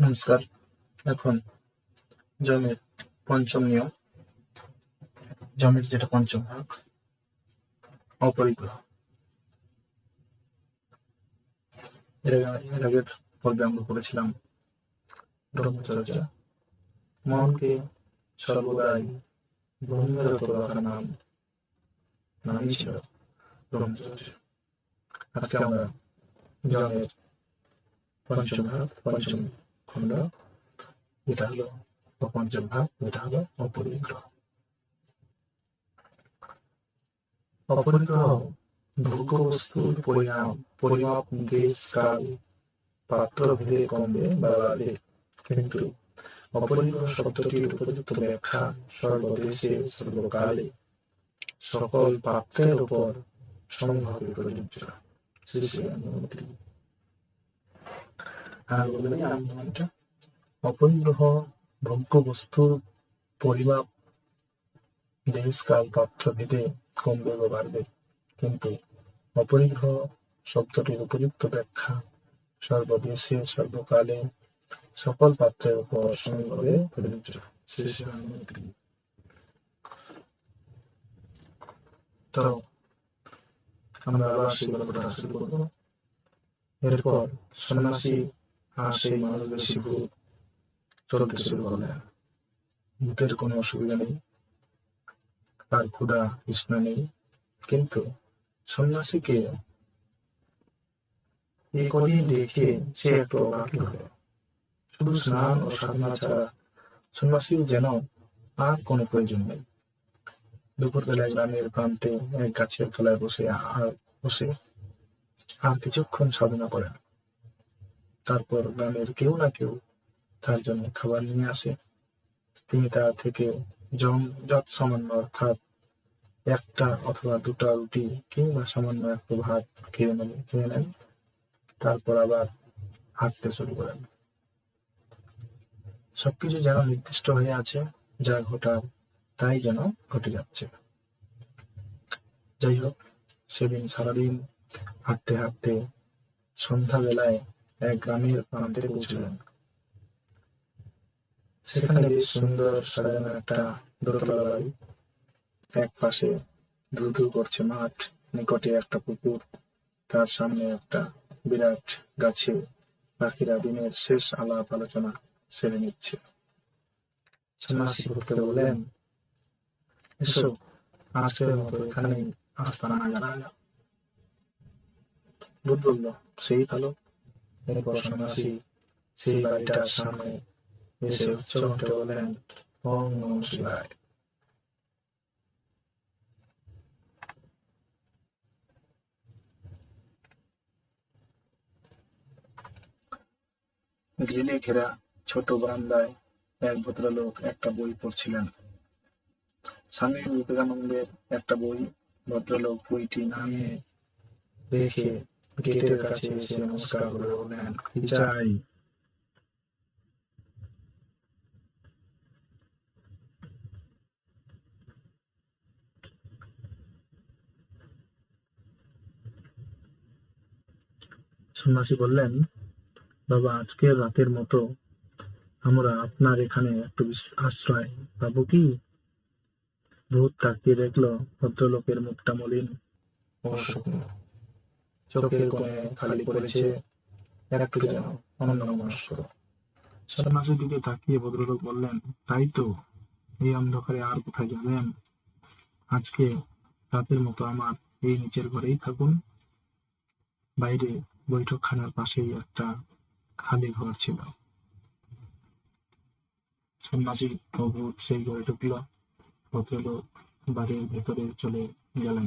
নমস্কার। এখন জমির পঞ্চম নিয়ম। জমির যেটা পঞ্চম ভাগ, অপরিগ্রহ। এর আগে- এর আগের পর্বে আমরা করেছিলাম ব্রহ্মচর্যা। মনকে সর্বদাই নাম নামই ছিল আজকে আমরা জমের পঞ্চম ভাগ, পঞ্চম খণ্ড এটা হলো পঞ্চম ভাগ, এটা হলো অপরিগ্রহ। অপরিগ্রহ পরিণাম, পরিমাপ, দেশ, কাল পাত্র ভেদে কমবে বা বাড়বে। কিন্তু অপরিগ্রহ শব্দটির উপযুক্ত ব্যাখ্যা সর্বদেশে, সর্বকালে, সকল পাত্রের উপর সমভাবে প্রযোজ্য শ্রী শ্রী অপরিগ্রহ ভোগ্য বস্তুর পরিমাপ দেশকাল পাত্র ভেদে কমবে বা বাড়বে। কিন্তু অপরিগ্রহ শব্দটির উপযুক্ত ব্যাখ্যা সর্বদেশে, সর্বকালে, সকল পাত্রের উপর। তো, আমরা আবার সেই গল্পটা শুরু করব। এরপর সন্ন্যাসী আর সেই মানুষ বেশি ভূত চলতে শুরু করলেন। ভূতের কোনো অসুবিধা নেই তার ক্ষুধা তৃষ্ণা নেই কিন্তু সন্ন্যাসীকে এই কদিন দেখে সে একটু অবাক হলো। শুধু স্নান ও সাধনা ছাড়া সন্ন্যাসীর যেন আর কোনো প্রয়োজন নেই। দুপুরবেলায় গ্রামের প্রান্তে এক গাছের তলায় বসে আর বসে আর কিছুক্ষণ সাধনা করেন। তারপর গ্রামের কেউ না কেউ তার জন্য খাবার নিয়ে আসে। তিনি তার থেকে জম যত সামান্য অর্থাৎ একটা অথবা দুটা রুটি কিংবা সামান্য একটু ভাত খেয়ে নেন খেয়ে নেন, তারপর আবার হাঁটতে শুরু করেন। সবকিছু যেন নির্দিষ্ট হয়ে আছে, যা ঘটার তাই যেন ঘটে যাচ্ছে। যাই হোক, সেদিন সারাদিন হাঁটতে হাঁটতে সন্ধ্যাবেলায় এক গ্রামের প্রান্তে পৌঁছলেন। সেখানে বেশ সুন্দর সাজানো একটা দোতলা বাড়ি। এক পাশে ধু ধু করছে মাঠ, নিকটে একটা পুকুর, তার সামনে একটা বিরাট গাছে পাখিরা দিনের শেষ আলাপ আলোচনা সেরে নিচ্ছে। সন্ন্যাসী ভক্ত বললেন, এসো, আজকের মতো এখানেই আস্তানা জানা বুধ বলল সেই ভালো? এরপর সন্ন্যাসী সেই বাড়িটার সামনে এসে উচ্চকণ্ঠে বললেন, ওম নম শিবায়। গ্রিলে ঘেরা ছোট বারান্দায় এক ভদ্রলোক একটা বই পড়ছিলেন। স্বামী বিবেকানন্দের একটা বই ভদ্রলোক বইটি নামিয়ে রেখে গেটের কাছে এসে নমস্কার করে বললেন "কি চাই সন্ন্যাসী বললেন, বাবা আজকের রাতের মতো আমরা আপনার এখানে একটু আশ্রয় পাবো কি? ভূত তাকিয়ে দেখল ভদ্রলোকের মুখটা মলিন। শুকনো চোখের কোণে খালি পড়েছে। একটু যেন অন্যমনস্ক সন্ন্যাসীর দিকে তাকিয়ে ভদ্রলোক বললেন, তাই তো? এই অন্ধকারে আর কোথায় যাবেন? আজকে রাতের মতো আমার এই নিচের ঘরেই থাকুন। বাইরে বৈঠকখানার পাশেই একটা খালি ঘর ছিল। সন্ন্যাসী ভূত সেই ঘরে ঢুকলো। ভদ্রলোক বাড়ির ভেতরে চলে গেলেন।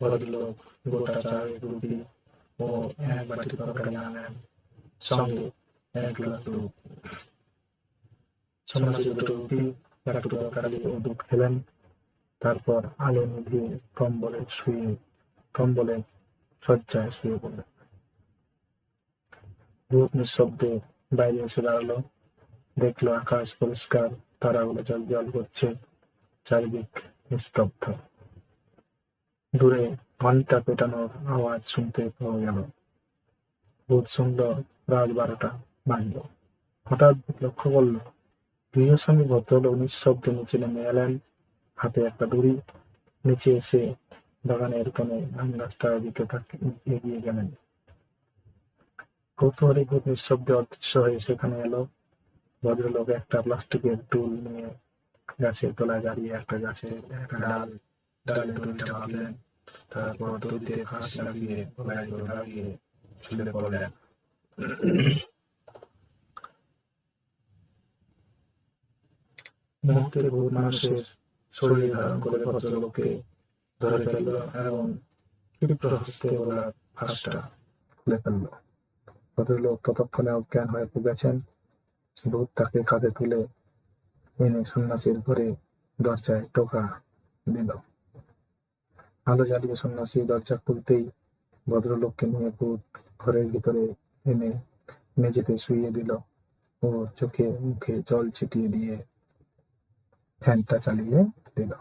ভদ্রলোক গোটা চায়ের রুটি ও এক বাটি তরকারি আনলেন সঙ্গে এক গ্লাস দুধ। সন্ন্যাসী দুটো রুটি একটু তরকারি ও দুধ খেলেন। তারপর আলো নিভিয়ে কম্বলে শুয়ে, কম্বলে শয্যায় শুয়ে পড়লেন। ভূত নিঃশব্দে বাইরে এসে দাঁড়াল। দেখল আকাশ পরিষ্কার, তারাগুলো জল জল করছে, চারিদিক নিস্তব্ধ। দূরে ঘণ্টা পেটানোর আওয়াজ শুনতে পাওয়া গেল। ভূত সুন্দর রাত বারোটা বাজল। হঠাৎ লক্ষ্য করল গৃহস্বামী ভদ্রলোক নিঃশব্দে নিচে নেমে এলেন। হাতে একটা দড়ি, নিচে এসে বাগানের কোণে আম গাছটার দিকে এগিয়ে গেলেন। কৌতূহলী ভূত নিঃশব্দে অদৃশ্য হয়ে সেখানে এলো। ভদ্রলোক একটা প্লাস্টিকের টুল নিয়ে গাছের তলায় দাঁড়িয়ে একটা গাছের একটা ডাল ডালে দড়িটা বাঁধলেন তারপর দড়িতে ফাঁস লাগিয়ে গলায় লাগিয়ে ঝুলে পড়লেন। মুহূর্তের ভূত মানুষের শরীর ধারণ করে ভদ্রলোককে ধরে ফেলল এবং ক্ষিপ্র ওনার ফাঁসটা খুলে ফেলল। ভদ্রলোক ততক্ষণে অজ্ঞান হয়ে পড়েছেন ভূত তাকে কাঁধে তুলে এনে সন্ন্যাসীর ঘরে দরজায় টোকা দিল। আলো জ্বালিয়ে সন্ন্যাসী দরজা খুলতেই ভদ্রলোককে নিয়ে ভূত ঘরের ভিতরে এনে মেঝেতে শুইয়ে দিল। ও চোখে মুখে জল ছিটিয়ে দিয়ে ফ্যানটা চালিয়ে দিল।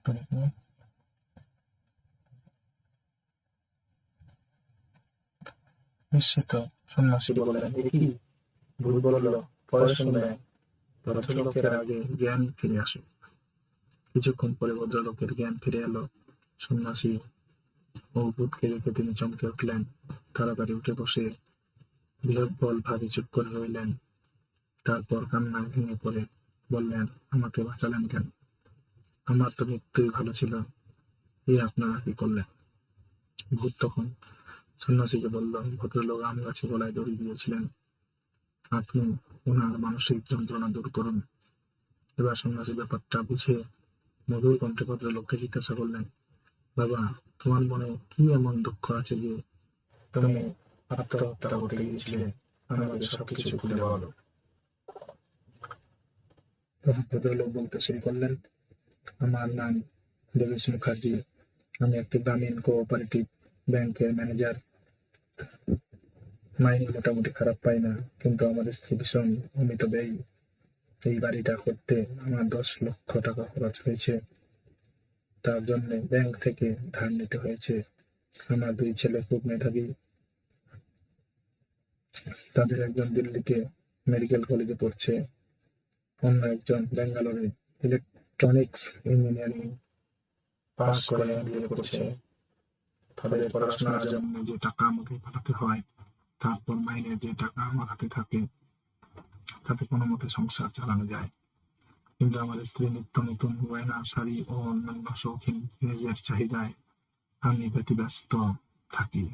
একটু দেখুন। নিশ্চিত সন্ন্যাসী বললেন "এ কি ভুল বলল পরে শুনলেন ভদ্রলোকের আগে জ্ঞান ফিরে আসে কিছুক্ষণ পরে ভদ্রলোকের জ্ঞান ফিরে এলো সন্ন্যাসী ও ভূতকে দেখে তিনি চমকে উঠলেন তাড়াতাড়ি উঠে বসে বিহ্বল ভাবে চুপ করে রইলেন তারপর কান্নায় ভেঙে পড়ে বললেন আমাকে বাঁচালেন কেন আমার তো মৃত্যুই ভালো ছিল। এই আপনারা কি করলেন? ভূত তখন সন্ন্যাসীকে বলল, ভদ্রলোক আম গাছে গলায় দড়ি দিয়েছিলেন। আপনি ওনার মানসিক যন্ত্রণা দূর করুন। এবার সন্ন্যাসী ব্যাপারটা বুঝে মধুর কণ্ঠে ভদ্রলোককে জিজ্ঞাসা করলেন, বাবা, তোমার মনে কি এমন দুঃখ আছে যে তুমি আত্মহত্যা করতে গিয়েছিলে? আমাকে সবকিছু খুলে ভদ্রলোক বলতে শুরু করলেন আমার নাম দেবেশ মুখার্জি। আমি একটি গ্রামীণ কোঅপারেটিভ ব্যাংকের ম্যানেজার মাইনে মোটামুটি খারাপ পাই না, কিন্তু আমার স্ত্রী ভীষণ অমিত ব্যয়ী। এই বাড়িটা করতে আমার দশ লক্ষ টাকা খরচ হয়েছে। তার জন্য ব্যাংক থেকে ধার নিতে হয়েছে। আমার দুই ছেলে খুব মেধাবী। তাদের একজন দিল্লিতে মেডিকেল কলেজে পড়ছে। অন্য একজন ব্যাঙ্গালোরে ইলেকট্রনিক্স ইঞ্জিনিয়ারিং পাস করে এমবিএ করছে। তাদের পড়াশোনার জন্য যে টাকা আমাকে পাঠাতে হয়, তারপর মাইনে যে টাকা আমার হাতে থাকে, তাতে কোনো মতে সংসার চালানো যায়। কিন্তু আমার স্ত্রী নিত্য নতুন গয়না, শাড়ি ও অন্যান্য শৌখিন জিনিসের চাহিদায় আমি ব্যতিব্যস্ত থাকি।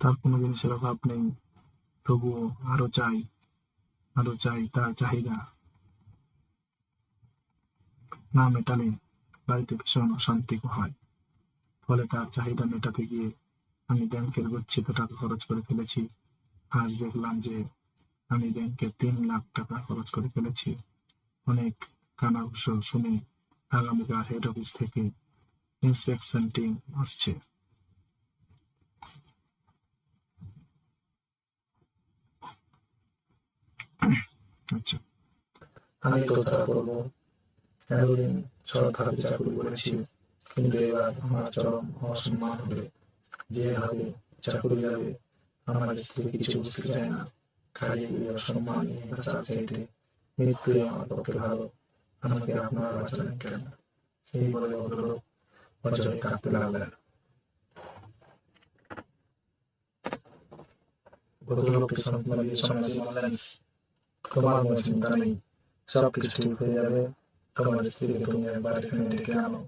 তার কোনো জিনিসের অভাব নেই। তবুও আরও চাই আরও চাই তার চাহিদা। না মেটালে বাড়িতে ভীষণ অশান্তি হয়। ফলে তার চাহিদা মেটাতে গিয়ে আমি ব্যাংকের গচ্ছিত টাকা খরচ করে ফেলেছি। আজ দেখলাম যে আমি ব্যাংকে তিন লাখ টাকা খরচ করে ফেলেছি। অনেক কানাঘুষো শুনে আগামীকাল হেড অফিস থেকে ইন্সপেকশন টিম আসছে। আচ্ছা। আমি তো তারা বলব, এতদিন সরকারি চাকরি করেছি কিন্তু এবার আমার চরম অসম্মান হবে। যেভাবে চাকরি যাবে, আমার স্ত্রী কিছু বুঝতে চায় না। খালি অসম্মান নিয়ে চাইতে মৃত্যুই আমার পক্ষে ভালো। আমাকে আপনারা বাঁচালেন কেন? এই বলে ভদ্রলোক অজয় কাঁদতে লাগলেন। দিয়ে সন্ন্যাসী বললেন তোমার কোনো চিন্তা নেই। সব কিছু ঠিক হয়ে যাবে। তোমার স্ত্রীকে তুমি একবার এখানে ডেকে আনো।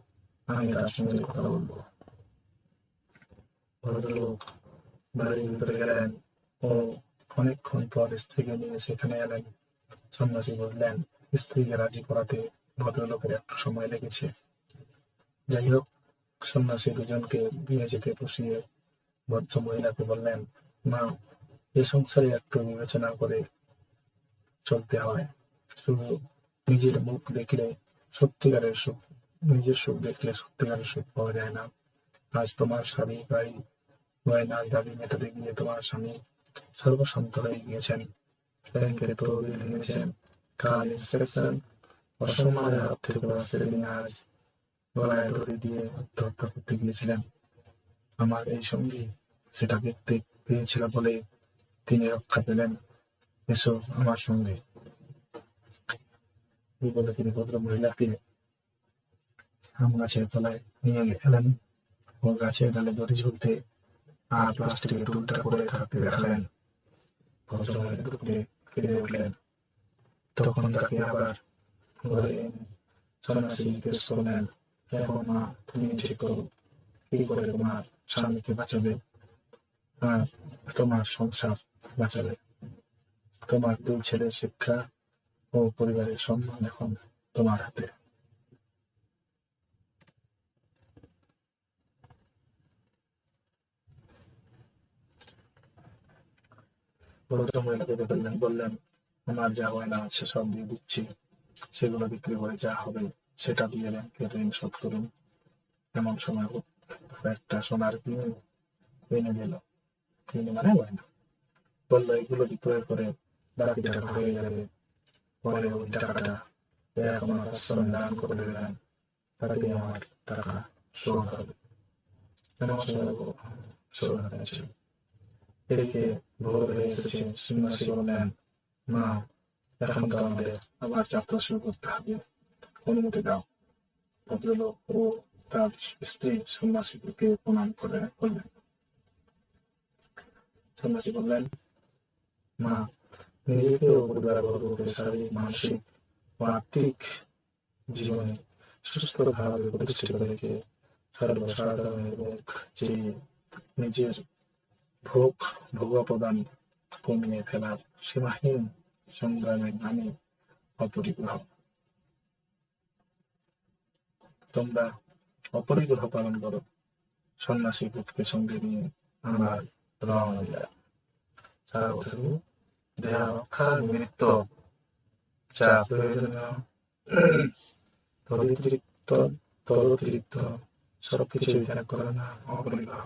আমি তার সঙ্গে কথা বলব। ভদ্রলোক বাড়ির ভিতরে গেলেন ও অনেকক্ষণ পর স্ত্রীকে নিয়ে সেখানে এলেন। সন্ন্যাসী বললেন, স্ত্রীকে রাজি করাতে ভদ্রলোকের একটু সময় লেগেছে। যাই হোক, সন্ন্যাসী দুজনকে বিয়ে যেতে বসিয়ে ভদ্র মহিলাকে বললেন, মা, এ সংসারে একটু বিবেচনা করে চলতে হয়। শুধু নিজের মুখ দেখলে সত্যিকারের সুখ, নিজের সুখ দেখলে সত্যিকারের সুখ পাওয়া যায় না। আজ তোমার শাড়ি গাড়ি গয়নার দাবি মেটাতে গিয়ে তোমার স্বামী সর্বশান্ত হয়ে গিয়েছেন। ব্যাংকের তহবিল ভেঙেছেন। কাল ইন্সপেকশন অসম্মানের হাত থেকে বাঁচতে তিনি আজ গলায় দড়ি দিয়ে আত্মহত্যা করতে গিয়েছিলেন। আমার এই সঙ্গী সেটা দেখতে পেয়েছিল বলে তিনি রক্ষা পেলেন। এসো আমার সঙ্গে। এই বলে তিনি ভদ্র আম গাছের তলায় নিয়ে গেলেন। ও গাছের ডালে দড়ি ঝুলতে আর প্লাস্টিকের টুলটা করে থাকতে দেখালেন। ভদ্র মহিলা ফিরে উঠলেন। তখন তাকে আবার ঘরে সন্ন্যাসী জিজ্ঞেস করলেন এখন মা, তুমি ঠিক করো। কি করে তোমার স্বামীকে বাঁচাবে? আর তোমার সংসার বাঁচাবে? তোমার দুই ছেলের শিক্ষা ও পরিবারের সম্মান এখন তোমার হাতে। বললেন আমার যা গয়না আছে সব দিয়ে দিচ্ছি। সেগুলো বিক্রি করে যা হবে সেটা দিয়ে ব্যাংকের ঋণ শোধ করুন। এমন সময় একটা সোনার কিনে কিনে দিল কিনে মানে গয়না। বলল, এগুলো বিক্রয় করে বাকি টাকা হয়ে যাবে পরে ওই টাকাটা এক আমার আশ্রমে দান করে দেবেন তাতে আমার টাকা শোধ হবে শোধ হয়েছে এদিকে ভোর হয়ে এসেছে সন্ন্যাসী বললেন মা এখন তো আমাদের আবার যাত্রা শুরু করতে হবে অনুমতি দাও ভদ্রলোক ও তার স্ত্রী সন্ন্যাসীকে প্রণাম করে বললেন সন্ন্যাসী বললেন মা নিজেকে ও পরিবার বর্গকে শারীরিক, মানসিক ও আর্থিক জীবনে সুস্থভাবে প্রতিষ্ঠিত রেখে সর্বসাধারণ এবং যে নিজের ভোগ ভোগপ্রদান কমিয়ে ফেলার সীমাহীন সংগ্রামের নামে অপরিগ্রহ। তোমরা অপরিগ্রহ পালন করো। সন্ন্যাসী ভূতকে সঙ্গে নিয়ে আমার রওনা যায় সারা বছর দেহ রক্ষার নিমিত্ত যা প্রয়োজনীয় তদতিরিক্ত তদতিরিক্ত সবকিছু ত্যাগ করে না অপরিগ্রহ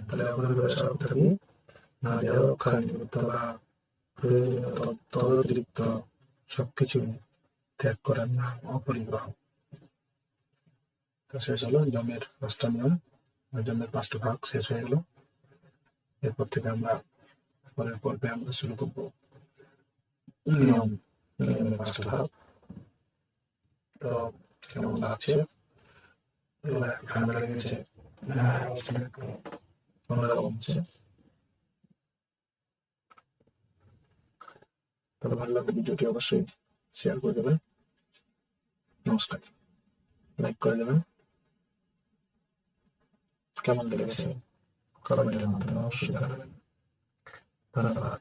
তাহলে অপরিগ্রহ সারা থাকি না দেহ রক্ষার নিমিত্ত বা প্রয়োজনীয় তদ- তদতিরিক্ত সবকিছু ত্যাগ করার নাম অপরিগ্রহ তো শেষ হলো জমের পাঁচটা নিয়ম জমের পাঁচটা ভাগ শেষ হয়ে এরপর থেকে আমরা পরের পর্বে আমরা শুরু করব নিয়ম নিয়মের পাঁচটা ভাগ তো কেমন এবার ঠান্ডা লেগেছে হ্যাঁ, অন্যরকম ভালো লাগলে ভিডিওটি অবশ্যই শেয়ার করে দেবেন নমস্কার লাইক করে দেবেন কেমন লেগেছে কমেন্টের মাধ্যমে অবশ্যই জানাবেন para lá.